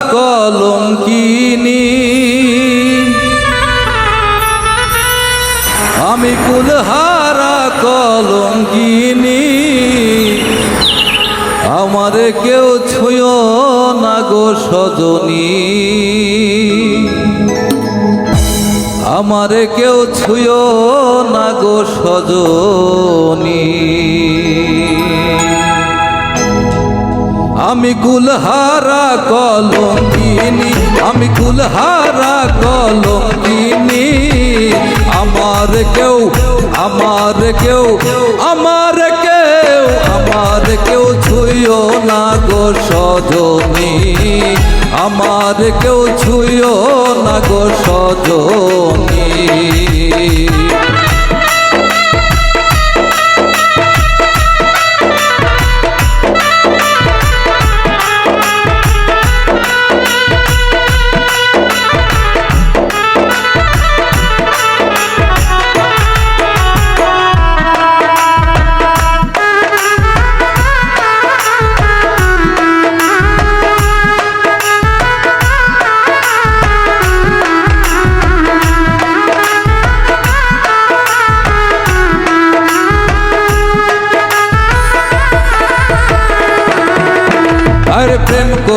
কলঙ্কিনী। আমি কুলহারা কলঙ্কিনী। আমারে কেউ ছুঁয় না গো সজনী। আমারে কেউ ছুঁয় না গো সজনী। আমি কুলহারা কলঙ্কিনী আমি কুলহারা কলঙ্কিনী আমার কেউ আমার কেউ আমার কেউ আমার কেউ ছুঁয় না গো সজনী। আমার কেউ ছুঁয় না গো সজনী।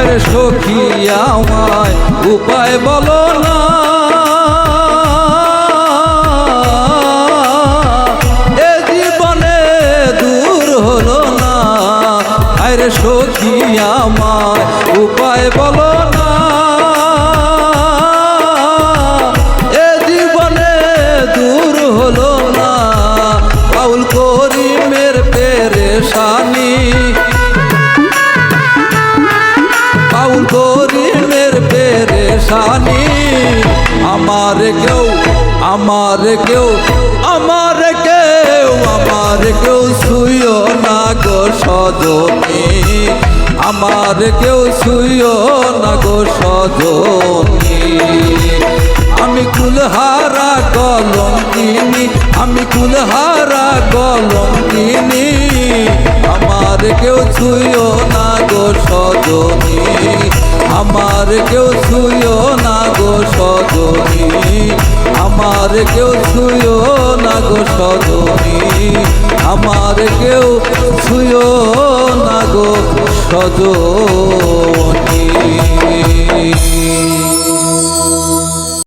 আর সখী আমায়, উপায় বলো না। এ জীবনে দূর হলো না। আরে সখী আমায়, উপায় বলো পেরেশানি আমার কেউ আমার কেউ আমার কেউ আমার কেউ শুইও না গো সজনী। আমার কেউ শুইও না গো সজনী। আমি কুলহারা কলম কিনি আমি কুলহারা কলম কিনি আমার কেউ ছুঁয়ো না গো সজনী। আমার কেউ ছুঁয়ো না গো সজনী। আমার কেউ ছুঁয়ো না গো সজনী। আমার কেউ ছুঁয়ো না গো সজনী।